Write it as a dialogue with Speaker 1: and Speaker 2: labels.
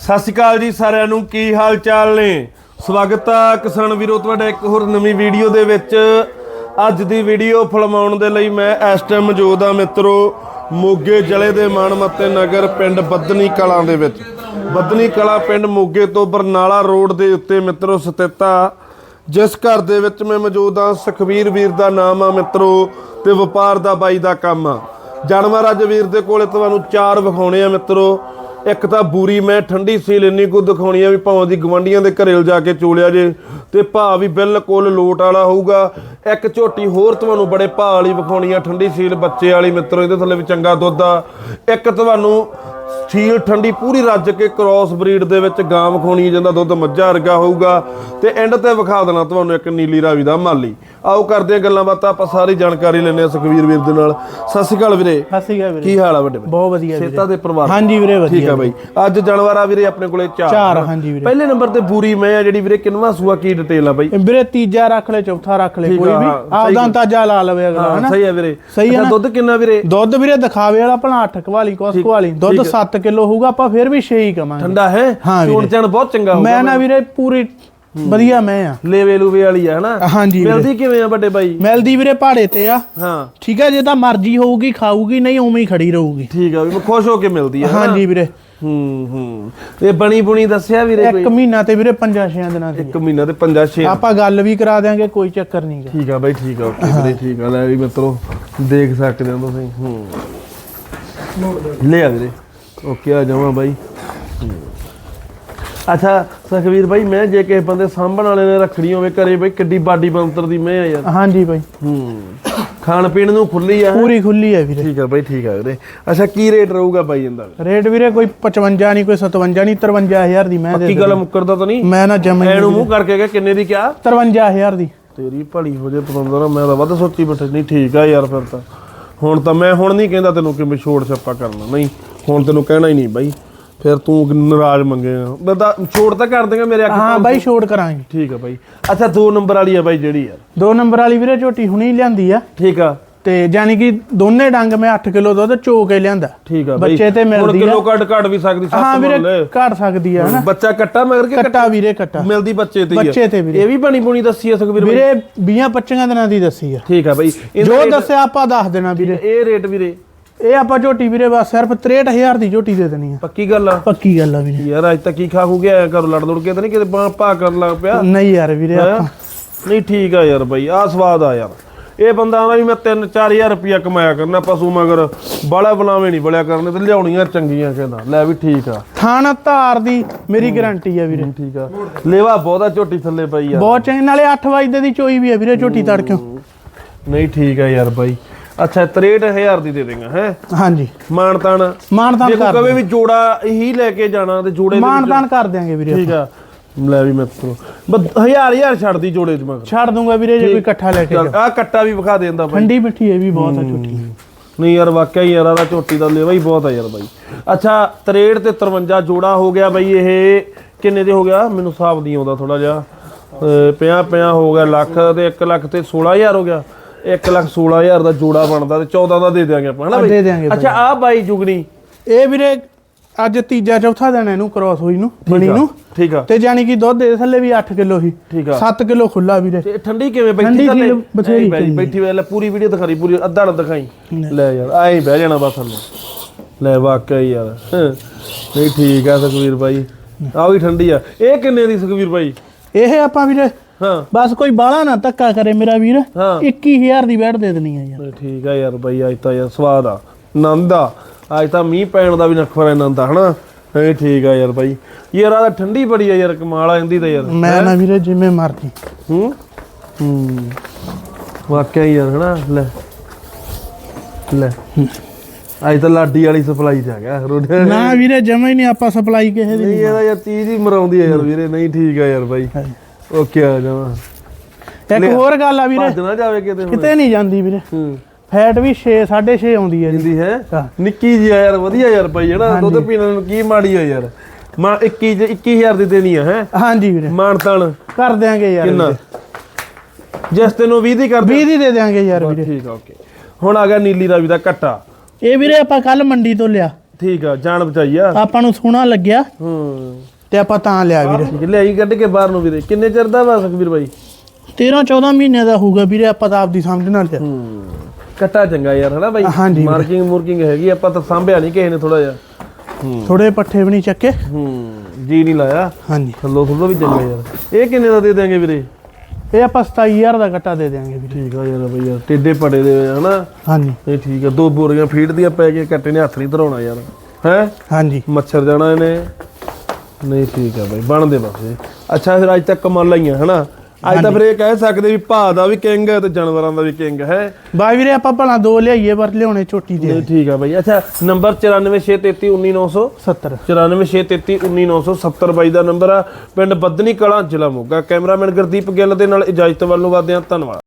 Speaker 1: ਸਤਿ ਸ਼੍ਰੀ ਅਕਾਲ ਜੀ ਸਾਰਿਆਂ ਨੂੰ, ਕੀ ਹਾਲ ਚਾਲ ਨੇ? ਸਵਾਗਤ ਆ ਕਿਸਾਨ ਵੀਰੋ, ਤੁਹਾਡਾ ਇੱਕ ਹੋਰ ਨਵੀਂ ਵੀਡੀਓ ਦੇ ਵਿੱਚ। ਅੱਜ ਦੀ ਵੀਡੀਓ ਫਿਲਮਾਉਣ ਦੇ ਲਈ ਮੈਂ ਇਸ ਟਾਈਮ ਮੌਜੂਦ ਆ ਮਿੱਤਰੋ, ਮੋਗੇ ਜ਼ਿਲ੍ਹੇ ਦੇ ਮਾਨਮੱਤੇ ਨਗਰ ਪਿੰਡ ਬੱਦਨੀ ਕਲਾਂ ਦੇ ਵਿੱਚ। ਬੱਦਨੀ ਕਲਾਂ ਪਿੰਡ ਮੋਗੇ ਤੋਂ ਬਰਨਾਲਾ ਰੋਡ ਦੇ ਉੱਤੇ ਮਿੱਤਰੋ ਸਥਿਤ ਆ। ਜਿਸ ਘਰ ਦੇ ਵਿੱਚ ਮੈਂ ਮੌਜੂਦ ਆ ਸੁਖਵੀਰ ਵੀਰ ਦਾ ਨਾਮ ਆ ਮਿੱਤਰੋ ਤੇ ਵਪਾਰ ਦਾ ਬਾਈ ਦਾ ਕੰਮ ਆ। ਜਾਨਵਰ ਅੱਜ ਵੀਰ ਦੇ ਕੋਲੇ ਤੁਹਾਨੂੰ ਚਾਰ ਵਿਖਾਉਣੇ ਆ ਮਿੱਤਰੋ। ਇੱਕ ਤਾਂ ਬੂਰੀ ਮੈਂ ਠੰਡੀ ਸੀਲ ਇੰਨੀ ਕੁ ਦਿਖਾਉਣੀ ਆ ਵੀ ਭਾਵੇਂ ਦੀ ਗਵੰਡੀਆਂ ਦੇ ਘਰੇ ਜਾ ਕੇ ਚੋਲਿਆ ਜੇ, ਤੇ ਭਾਅ ਵੀ ਬਿਲਕੁਲ ਲੋਟ ਵਾਲਾ ਹੋਊਗਾ। ਇੱਕ ਝੋਟੀ ਹੋਰ ਤੁਹਾਨੂੰ ਬੜੇ ਭਾਅ ਵਾਲੀ ਵਿਖਾਉਣੀ ਆ, ਠੰਡੀ ਸੀਲ ਬੱਚੇ ਵਾਲੀ ਮਿੱਤਰੋ, ਇਹਦੇ ਥੱਲੇ ਵੀ ਚੰਗਾ ਦੁੱਧ ਆ। ਇੱਕ ਤੁਹਾਨੂੰ ਸੀਲ ਠੰਡੀ ਪੂਰੀ ਰੱਜ ਕੇ ਕ੍ਰਾਸ ਬਰੀਡ ਦੇ ਵਿੱਚ ਗਾਂ ਵਿਖਾਉਣੀ ਆ, ਜਿਹਦਾ ਦੁੱਧ ਮੱਝਾਂ ਵਰਗਾ ਹੋਊਗਾ। ਤੇ ਐਂਡ ਤੇ ਵਿਖਾ ਦੇਣਾ ਤੁਹਾਨੂੰ ਇੱਕ ਨੀਲੀ ਰਾਵੀ ਦਾ ਮਾਲੀ। ਆਓ ਕਰਦੇ ਆ ਗੱਲਾਂ ਬਾਤਾਂ ਆਪਾਂ ਸਾਰੀ ਜਾਣਕਾਰੀ ਲੈਣੇ ਆ ਸੁਖਵੀਰ ਵੀਰ ਦੇ ਨਾਲ। ਸਤਿ ਸ਼੍ਰੀ ਅਕਾਲ ਵੀਰੇ।
Speaker 2: ਸਤਿ ਸ਼੍ਰੀ ਅਕਾਲ ਵੀਰੇ।
Speaker 1: ਕੀ ਹਾਲ ਆ ਵੱਡੇ
Speaker 2: ਬਹੁਤ ਵਧੀਆ ਵੀਰੇ।
Speaker 1: ਸੇਤਾ ਦੇ ਪਰਿਵਾਰ
Speaker 2: ਹਾਂਜੀ ਵੀਰੇ
Speaker 1: ਠੀਕ
Speaker 2: ਵਧੀਆ
Speaker 1: ਆ ਬਾਈ। ਅੱਜ ਜਾਨਵਰ ਵੀਰੇ ਆਪਣੇ ਕੋਲੇ ਚਾਰ।
Speaker 2: ਚਾਰ ਹਾਂਜੀ ਵੀਰੇ।
Speaker 1: ਪਹਿਲੇ ਨੰਬਰ ਤੇ ਬੂਰੀ ਮੈਂ ਆ ਜਿਹੜੀ ਵੀਰੇ ਕਿੰਨਵਾ ਸੂਆ ਕੀ ਡਿਟੇਲ ਆ ਬਾਈ?
Speaker 2: ਵੀਰੇ ਤੀਜਾ ਰੱਖ ਲੈ ਚੌਥਾ ਰੱਖ ਲੈ
Speaker 1: ਠੀਕ
Speaker 2: ਕੋਈ ਵੀ। ਆਪਦਾ ਅੰਦਾਜ਼ਾ ਲਾ ਲਵੇ ਅਗਲਾ
Speaker 1: ਹਾਂ
Speaker 2: ਹਨਾ?
Speaker 1: ਸਹੀ ਆ ਵੀਰੇ।
Speaker 2: ਸਹੀ ਆ?
Speaker 1: ਦੁੱਧ ਕਿੰਨਾ ਵੀਰੇ?
Speaker 2: ਦੁੱਧ ਵੀਰੇ ਦਿਖਾਵੇ ਵਾਲਾ ਭਲਾ 8 ਕਵਾਲੀ ਕੋਸ ਕਵਾਲੀ ਦੁੱਧ 7 ਕਿਲੋ ਹੋਊਗਾ ਆਪਾਂ ਫਿਰ ਵੀ 6 ਹੀ ਕਵਾਂਗੇ।
Speaker 1: ਠੰਡਾ ਹੈ?
Speaker 2: ਹਾਂ ਵੀਰੇ।
Speaker 1: ਚੋਣ ਚਣ ਬਹੁਤ ਚੰਗਾ ਹੋਊਗਾ
Speaker 2: ਮੈਂ ਨਾ ਵੀਰੇ ਪੂਰੀ ਵਧੀਆ ਮੈਂ ਆ।
Speaker 1: ਲੇਵੇ ਲੂਵੇ ਵਾਲੀ ਆ ਹਨਾ?
Speaker 2: ਹਾਂਜੀ ਵੀਰੇ।
Speaker 1: ਮਿਲਦੀ ਕਿਵੇਂ ਆ ਵੱਡੇ ਬਾਈ?
Speaker 2: ਮਿਲਦੀ ਵੀਰੇ ਪਹਾੜੇ ਤੇ ਆ।
Speaker 1: ਹਾਂ।
Speaker 2: ਠੀਕ ਹੈ ਜੇ ਤਾਂ ਮਰਜ਼ੀ ਹੋਊਗੀ ਖਾਊਗੀ ਨਹੀਂ ਉਵੇਂ ਹੀ ਖੜੀ ਰਹੂਗੀ।
Speaker 1: ਠੀਕ ਆ ਵੀ ਮੈਂ ਖੁਸ਼ ਹੋ ਕੇ ਮਿਲਦੀ ਆ ਹਨਾ?
Speaker 2: ਹਾਂਜੀ ਵੀਰੇ।
Speaker 1: ਹੂੰ ਹੂੰ। ਇਹ ਬਣੀ ਬੁਣੀ ਦੱਸਿਆ ਵੀਰੇ
Speaker 2: ਇੱਕ ਮਹੀਨਾ ਤੇ ਵੀਰੇ 5-6 ਦਿਨਾਂ ਦੀ
Speaker 1: ਇੱਕ ਮਹੀਨਾ ਤੇ 5 6
Speaker 2: ਆਪਾਂ ਗੱਲ ਵੀ ਕਰਾ ਦਿਆਂਗੇ ਕੋਈ ਚੱਕਰ ਨਹੀਂ ਗਾ।
Speaker 1: ਠੀਕ ਆ ਬਾਈ ਠੀਕ ਆ ਓਕੇ ਵੀਰੇ ਠੀਕ ਆ। ਲੈ ਵੀ ਮਿੱਤਰੋ ਦੇਖ ਸਕਦੇ ਹੋ ਤੁਸੀਂ। ਹੂੰ। ਲੈ ਆ ਵੀਰੇ। ਓਕੇ ਆ ਜਾਵਾਂ ਬਾਈ। ਅੱਛਾ ਸੁਖਵੀਰ ਬਾਈ ਮੈਂ ਜੇ ਕਿਸੇ ਬੰਦੇ ਸਾਂਭਣ ਵਾਲੇ ਨੇ ਰੱਖਣੀ ਹੋਵੇ ਘਰੇ ਬਾਈ ਕਿੱਡੀ ਬਾਡੀ ਬੰਤਰ ਦੀ ਮੈਂ ਆ ਯਾਰ।
Speaker 2: ਹਾਂਜੀ ਬਾਈ।
Speaker 1: ਹੂੰ। ਖਾਣ ਪੀਣ ਨੂੰ ਖੁੱਲੀ ਆ
Speaker 2: ਪੂਰੀ ਖੁੱਲੀ ਹੈ ਵੀਰੇ।
Speaker 1: ਠੀਕ ਆ ਬਾਈ ਠੀਕ ਆ ਵੀਰੇ। ਅੱਛਾ ਕੀ ਰੇਟ ਰਹੂਗਾ ਬਾਈ ਇਹਦਾ?
Speaker 2: ਰੇਟ ਵੀਰੇ ਕੋਈ 55 ਨਹੀਂ ਕੋਈ 57 ਨਹੀਂ 53000 ਦੀ ਮੈਂ ਦੇ
Speaker 1: ਕੀ ਗੱਲ ਮੁੱਕਰਦਾ ਤਾਂ ਨਹੀਂ?
Speaker 2: ਮੈਂ ਨਾ ਜਮ
Speaker 1: ਐਨੂੰ ਮੂੰਹ ਕਰਕੇ ਗਿਆ ਕਿੰਨੇ ਦੀ ਕਿਹਾ
Speaker 2: 53000 ਦੀ।
Speaker 1: ਤੇਰੀ ਭਲੀ ਹੋ ਜੇ ਪਤੰਦਰ ਮੈਂ ਤਾਂ ਵੱਧ ਸੋਚੀ ਬੈਠਾ ਨਹੀਂ ਠੀਕ ਆ ਯਾਰ ਫਿਰ ਤਾਂ। ਹੁਣ ਤਾਂ ਮੈਂ ਹੁਣ ਨਹੀਂ ਕਹਿੰਦਾ ਤੈਨੂੰ ਕਿ ਮੈਂ ਛੋੜ ਛੱਪਾ ਕਰਨਾ ਨਹੀਂ। ਹੁਣ ਤੈਨੂੰ ਕਹਿਣਾ ਹੀ ਨਹੀਂ ਬਾਈ। ਫਿਰ ਤੂੰ ਨਾਰਾਜ਼ ਮੰਗੇਗਾ ਮੈਂ ਤਾਂ ਛੋੜ ਤਾਂ ਕਰ ਦੇਗਾ ਮੇਰੇ ਅੱਖ
Speaker 2: ਹਾਂ ਬਾਈ ਛੋੜ ਕਰਾਂਗੇ।
Speaker 1: ਠੀਕ ਆ ਬਾਈ। ਅੱਛਾ ਦੋ ਨੰਬਰ ਵਾਲੀ ਆ ਬਾਈ ਜਿਹੜੀ ਯਾਰ
Speaker 2: ਦੋ ਨੰਬਰ ਵਾਲੀ ਵੀਰੇ ਝੋਟੀ ਹੁਣੀ ਲਿਆਂਦੀ ਆ।
Speaker 1: ਠੀਕ ਆ।
Speaker 2: ਤੇ ਜਾਨੀ ਕਿ ਦੋਨੇ ਡੰਗ ਮੈਂ 8 ਕਿਲੋ ਦੁੱਧ ਚੋ ਕੇ ਲਿਆਂਦਾ।
Speaker 1: ਠੀਕ ਆ ਬਾਈ।
Speaker 2: ਬੱਚੇ ਤੇ
Speaker 1: ਹੁਣ
Speaker 2: ਮਿਲਦੀ ਆ।
Speaker 1: ਕਿਲੋ ਕੱਟ ਕੱਟ ਵੀ ਸਕਦੀ ਸੱਤ
Speaker 2: ਹਾਂ ਵੀਰੇ
Speaker 1: ਮੁੱਲ।
Speaker 2: ਘਟ ਸਕਦੀ ਆ ਹਨਾ?
Speaker 1: ਬੱਚਾ ਕੱਟਾ ਮਗਰ ਕੇ
Speaker 2: ਕੱਟਾ ਵੀਰੇ ਕੱਟਾ।
Speaker 1: ਮਿਲਦੀ ਬੱਚੇ ਤੇ ਹੀ ਆ।
Speaker 2: ਬੱਚੇ ਤੇ ਵੀਰੇ।
Speaker 1: ਇਹ ਵੀ ਬਣੀ ਬੁਣੀ ਦੱਸੀ ਆ ਸੁਖਵੀਰ ਬਾਈ।
Speaker 2: ਵੀਰੇ 20 25 ਦਿਨਾਂ ਦੀ ਦੱਸੀ ਆ।
Speaker 1: ਠੀਕ ਆ ਬਾਈ। ਇਹਦਾ
Speaker 2: ਜੋ ਦੱਸਿਆ ਆਪਾਂ ਦੱਸ ਦੇਣਾ ਵੀਰੇ।
Speaker 1: ਇਹ ਰੇਟ ਵੀਰੇ।
Speaker 2: ਇਹ ਆਪਾਂ ਝੋਟੀ ਵੀਰੇ ਬਸ ਸਿਰਫ 63000 ਦੀ ਝੋਟੀ ਦੇ ਦੇਣੀ ਆ।
Speaker 1: ਪੱਕੀ ਗੱਲ ਆ।
Speaker 2: ਪੱਕੀ ਗੱਲ ਆ ਵੀਰੇ।
Speaker 1: ਯਾਰ ਅੱਜ ਤੱਕ ਕੀ ਖਾ ਖੂ ਗਿਆ ਕਰੋ ਲੜ ਲੜ ਕੇ ਤਾਂ ਨਹੀਂ ਕਿਤੇ ਪਾ ਕਰਨ ਲੱਗ ਪਿਆ।
Speaker 2: ਨਹੀਂ ਯਾਰ ਵੀਰੇ? ਆਪਾਂ।
Speaker 1: ਨਹੀਂ ਠੀਕ ਆ ਯਾਰ ਬਾਈ ਆ ਸਵਾਦ ਆ ਯਾਰ। ਇਹ ਬੰਦਾ ਆਂਦਾ ਵੀ ਮੈਂ 3-4000 ਰੁਪਇਆ ਕਮਾਇਆ ਕਰਨਾ ਪਸ਼ੂ ਮਗਰ ਬਾਲਾ ਬਲਾਵੇਂ ਨਹੀਂ ਬਲਿਆ ਕਰਨੇ ਤੇ ਲਿਆਉਣੀਆਂ ਚੰਗੀਆਂ ਕਹਿੰਦਾ। ਲੈ ਵੀ ਠੀਕ ਆ।
Speaker 2: ਥਾਣਾ ਧਾਰ ਦੀ ਮੇਰੀ ਗਾਰੰਟੀ ਆ ਵੀਰੇ।
Speaker 1: ਠੀਕ ਆ। ਲੇਵਾ ਬਹੁਤਾ ਝੋਟੀ ਥੱਲੇ ਪਈ ਆ।
Speaker 2: ਬਹੁਤ ਚੰਗੀ ਨਾਲੇ 8 ਵਜੇ ਦੀ ਚੋਈ ਵੀ ਆ ਵੀਰੇ ਝੋਟੀ ਤੜਕਿਓ
Speaker 1: ਨਹੀਂ ਠੀਕ ਆ ਯਾਰ ਬਾਈ। ਅੱਛਾ 63000 ਦੀ ਦੇ ਦੇਗਾ ਹੈ?
Speaker 2: ਹਾਂਜੀ।
Speaker 1: ਮਾਨਤਾਨ।
Speaker 2: ਮਾਨਤਾਨ
Speaker 1: ਜੇ ਕੋਈ ਕਵੇ ਵੀ ਜੋੜਾ ਹੀ ਲੈ ਕੇ ਜਾਣਾ ਤੇ ਜੋੜੇ ਦੇ
Speaker 2: ਮਾਨਤਾਨ ਕਰ ਦਿਆਂਗੇ ਵੀਰੇ
Speaker 1: ਠੀਕ ਆ। ਲੈ ਵੀ ਮੈਂ ਬਸ ਹਜ਼ਾਰ ਹਜ਼ਾਰ ਛੱਡਦੀ ਜੋੜੇ ਚ ਮਗਰ
Speaker 2: ਛੱਡ ਦੂੰਗਾ ਵੀਰੇ ਜੇ ਕੋਈ ਇਕੱਠਾ ਲੈ ਕੇ
Speaker 1: ਆ ਕੱਟਾ ਵੀ ਵਿਖਾ ਦੇਂਦਾ ਬਾਈ।
Speaker 2: ਠੰਡੀ ਮਿੱਠੀ ਇਹ ਵੀ ਬਹੁਤ ਆ ਝੋਟੀ
Speaker 1: ਨਹੀਂ ਯਾਰ ਵਾਕਿਆ ਹੀ ਯਾਰ ਆਹ ਝੋਟੀ ਦਾ ਲੇਵਾ ਹੀ ਬਹੁਤ ਆ ਯਾਰ ਬਾਈ। ਅੱਛਾ 63 ਤੇ 53 ਜੋੜਾ ਹੋ ਗਿਆ ਬਾਈ ਇਹ ਕਿੰਨੇ ਦੇ ਹੋ ਗਿਆ? ਮੈਨੂੰ ਹਿਸਾਬ ਨਹੀਂ ਆਉਂਦਾ ਥੋੜਾ ਜਿਹਾ। 50 50 ਹੋ ਗਿਆ ਲੱਖ ਤੇ 1 ਲੱਖ ਤੇ 16000 ਹੋ ਗਿਆ। 1 ਲੱਖ 16000 ਦਾ ਜੋੜਾ ਬਣਦਾ ਤੇ 14 ਦਾ ਦੇ ਦਿਆਂਗੇ ਆਪਾਂ ਹਨਾ
Speaker 2: ਦੇ ਦਿਆਂਗੇ।
Speaker 1: ਅੱਛਾ ਆ ਬਾਈ ਜੁਗਣੀ।
Speaker 2: ਇਹ ਵੀਰੇ ਅੱਜ ਤੀਜਾ ਚੌਥਾ ਦਿਨ ਇਹਨੂੰ ਕ੍ਰਾਸ ਹੋਈ ਨੂੰ ਬਣੀ ਨੂੰ।
Speaker 1: ਠੀਕ ਆ।
Speaker 2: ਤੇ ਜਾਨੀ ਕਿ ਦੁੱਧ ਦੇ ਥੱਲੇ ਵੀ 8 ਕਿਲੋ
Speaker 1: ਠੀਕ ਆ।
Speaker 2: 7 ਕਿਲੋ ਖੁੱਲਾ ਵੀਰੇ।
Speaker 1: ਤੇ ਠੰਡੀ ਕਿਵੇਂ ਬੈਠੀ
Speaker 2: ਠੰਡੀ
Speaker 1: ਥੱਲੇ?
Speaker 2: ਕਿਵੇਂ ਬਥੇਰੀ
Speaker 1: ਬੈਠੀ- ਲੈ ਪੂਰੀ ਵੀਡੀਓ ਦਿਖਾਈ ਪੂਰੀ ਅੱਧਾ ਨਾ ਦਿਖਾਈ। ਲੈ। ਯਾਰ ਹੀ ਬਹਿ ਜਾਣਾ ਬਸ ਥੱਲੇ। ਲੈ ਵਾਕਿਆ ਹੀ ਯਾਰ। ਹਾਂ। ਨਹੀਂ ਠੀਕ ਆ ਸੁਖਵੀਰ ਬਾਈ। ਆ ਵੀ ਠੰਡੀ ਆ। ਇਹ ਕਿੰਨੇ ਦੀ ਸੁਖਵੀਰ ਬਾਈ?
Speaker 2: ਇਹ ਆਪਾਂ ਵੀਰੇ
Speaker 1: ਹਾਂ।
Speaker 2: ਬਸ ਕੋਈ ਬਾਲਾ ਨਾ ਧੱਕਾ ਕਰੇ ਮੇਰਾ ਵੀਰ।
Speaker 1: ਹਾਂ।
Speaker 2: 21000 ਦੀ ਬੈਠ ਦੇ ਦੇਣੀ ਆ ਯਾਰ।
Speaker 1: ਠੀਕ ਆ ਯਾਰ ਬਾਈ ਅੱਜ ਤਾਂ ਯਾਰ ਸਵਾਦ ਆ। ਆਨੰਦ ਆ। ਅੱਜ ਤਾਂ ਮੀਂਹ ਪੈਣ ਦਾ ਵੀ ਨਖਰਾ ਆਨੰਦ ਆ ਹਨਾ? ਨਹੀਂ ਠੀਕ ਆ ਯਾਰ ਬਾਈ। ਯਾਰ ਆ ਤਾਂ ਠੰਡੀ ਬੜੀ ਆ ਯਾਰ ਕਮਾਲ ਆ ਜਾਂਦੀ ਤਾਂ ਯਾਰ।
Speaker 2: ਮੈਂ ਨਾ ਵੀਰੇ ਜਿਵੇਂ ਮਰਜ਼ੀ।
Speaker 1: ਹੂੰ? ਹੂੰ। ਵਾਕਿਆ ਯਾਰ ਹਨਾ? ਲੈ। ਲੈ। ਅੱਜ ਤਾਂ ਲਾਡੀ ਵਾਲੀ ਸਪਲਾਈ ਤੇ ਆ ਗਿਆ। ਰੋਡੇ
Speaker 2: ਨਾ ਵੀਰੇ ਜਮਾ ਹੀ ਨਹੀਂ ਆਪਾਂ ਸਪਲਾਈ ਕਿਸੇ ਦੀ
Speaker 1: ਨਹੀਂ ਇਹਦਾ ਯਾਰ ਚੀਜ਼ ਹੀ ਮਰਾਉਂਦੀ ਆ ਯਾਰ ਵੀਰੇ। ਨਹੀਂ ਠੀਕ ਆ ਯਾਰ ਬਾਈ। ਓਕੇ ਆ ਜਾਵਾ।
Speaker 2: ਇੱਕ ਹੋਰ ਗੱਲ ਆ ਵੀਰੇ।
Speaker 1: ਭੱਜ ਨਾ ਜਾਵੇ ਕਿਤੇ ਹੁਣ।
Speaker 2: ਕਿਤੇ ਨਹੀਂ ਜਾਂਦੀ ਵੀਰੇ।
Speaker 1: ਹੂੰ।
Speaker 2: ਫੈਟ ਵੀ 6 6.5 ਆਉਂਦੀ ਹੈ ਜੀ।
Speaker 1: ਜਿੰਦੀ ਹੈ?
Speaker 2: ਹਾਂ।
Speaker 1: ਨਿੱਕੀ ਜੀ ਆ ਯਾਰ ਵਧੀਆ ਯਾਰ ਬਾਈ ਹਨਾ ਦੁੱਧ ਪੀਣ ਨੂੰ ਕੀ ਮਾੜੀ ਆ ਯਾਰ। ਮਾਂ 21 ਚ 21000 ਦੀ ਦੇਣੀ ਆ ਹੈ?
Speaker 2: ਹਾਂਜੀ ਵੀਰੇ।
Speaker 1: ਮਾਨਤਾਨ
Speaker 2: ਕਰ ਦਿਆਂਗੇ ਯਾਰ
Speaker 1: ਕਿੰਨਾ? ਜਿਸ ਤੈਨੂੰ 20 ਦੀ ਕਰ ਦੇ
Speaker 2: 20 ਦੀ ਦੇ ਦਿਆਂਗੇ ਯਾਰ ਵੀਰੇ।
Speaker 1: ਠੀਕ ਆ ਓਕੇ। ਹੁਣ ਆ ਗਿਆ ਨੀਲੀ ਰਾਵੀ ਦਾ ਕੱਟਾ
Speaker 2: ਇਹ ਵੀਰੇ ਆਪਾਂ ਕੱਲ ਮੰਡੀ ਤੋਂ ਲਿਆ।
Speaker 1: ਠੀਕ ਆ ਜਾਨ ਬਚਾਈ ਆ।
Speaker 2: ਆਪਾਂ ਨੂੰ ਸੋਹਣਾ ਲੱਗਿਆ।
Speaker 1: ਹੂੰ।
Speaker 2: ਤੇ ਆਪਾਂ ਤਾਂ ਲਿਆ ਵੀਰੇ।
Speaker 1: ਲਿਆਈ ਕੱਢ ਕੇ ਬਾਹਰ ਨੂੰ ਵੀਰੇ। ਕਿੰਨੇ ਚਿਰ ਦਾ ਵਾ ਸੁਖਵੀਰ ਬਾਈ?
Speaker 2: 13 14 ਮਹੀਨੇ ਦਾ ਹੋਊਗਾ ਵੀਰੇ ਆਪਾਂ ਤਾਂ ਆਪਦੀ ਸਮਝ ਨਾਲ ਲਿਆ।
Speaker 1: ਹੂੰ। ਕੱਟਾ ਚੰਗਾ ਯਾਰ ਹਨਾ ਬਾਈ?
Speaker 2: ਹਾਂਜੀ।
Speaker 1: ਮਾਰਕਿੰਗ ਮੁਰਕਿੰਗ ਹੈਗੀ ਆਪਾਂ ਤਾਂ ਸਾਂਭਿਆ ਨਹੀਂ ਕਿਸੇ ਨੇ ਥੋੜਾ ਜਿਹਾ।
Speaker 2: ਥੋੜੇ ਪੱਠੇ ਵੀ ਨਹੀਂ ਚੱਕੇ।
Speaker 1: ਹੂੰ। ਜੀ ਨਹੀਂ ਲਾਇਆ।
Speaker 2: ਹਾਂਜੀ।
Speaker 1: ਥੱਲੋ ਥੱਲੋ ਵੀ ਚੰਗਾ ਯਾਰ। ਇਹ ਕਿੰਨੇ ਦਾ ਦੇ ਦਿਆਂਗੇ ਵੀਰੇ?
Speaker 2: ਇਹ ਆਪਾਂ 27000 ਦਾ ਕੱਟਾ ਦੇ ਦਿਆਂਗੇ ਵੀਰੇ।
Speaker 1: ਠੀਕ ਆ ਯਾਰ ਬਈ ਯਾਰ ਟੇਡੇ ਪੜੇ ਦੇ ਹਨਾ?
Speaker 2: ਹਾਂਜੀ।
Speaker 1: ਇਹ ਠੀਕ ਆ ਦੋ ਬੋਰੀਆਂ ਫੀਡ ਦੀਆਂ ਪੈ ਗਈਆਂ ਕੱਟੇ ਨੇ ਹੱਥ ਨਹੀਂ ਧਰਾਉਣਾ ਯਾਰ। ਹੈ?
Speaker 2: ਹਾਂਜੀ।
Speaker 1: ਮੱਛਰ ਜਾਣਾ ਇਹਨੇ। ਨਹੀਂ ਠੀਕ ਆ ਬਈ ਬਣਦੇ ਬਸ। ਅੱਛਾ ਫਿਰ ਅੱਜ ਤੱਕ ਕਮਾਲ ਲਈਆਂ ਹਨਾ? ਅੱਜ ਤਾਂ ਫਿਰ ਇਹ ਕਹਿ ਸਕਦੇ ਵੀ ਭਾਅ ਦਾ ਵੀ ਕਿੰਗ ਹੈ ਤੇ ਜਾਨਵਰਾਂ ਦਾ ਵੀ ਕਿੰਗ ਹੈ।
Speaker 2: ਬਾਈ ਵੀਰੇ ਆਪਾਂ ਭਲਾ ਦੋ ਲਿਆਈਏ ਪਰ ਲਿਆਉਣੇ ਛੋਟੀ ਦੇ
Speaker 1: ਨਹੀਂ ਠੀਕ ਆ ਬਈ। ਅੱਛਾ ਨੰਬਰ 9463319900
Speaker 2: 70
Speaker 1: 9463319970 ਬਾਈ ਦਾ ਨੰਬਰ ਆ। ਪਿੰਡ ਬੱਦਨੀ ਕਲਾਂ ਜ਼ਿਲ੍ਹਾ ਮੋਗਾ। ਕੈਮਰਾਮੈਨ ਗੁਰਦੀਪ ਗਿੱਲ ਦੇ ਨਾਲ ਇਜਾਜ਼ਤ ਵੱਲੋਂ ਵਾਦਿਆਂ ਧੰਨਵਾਦ।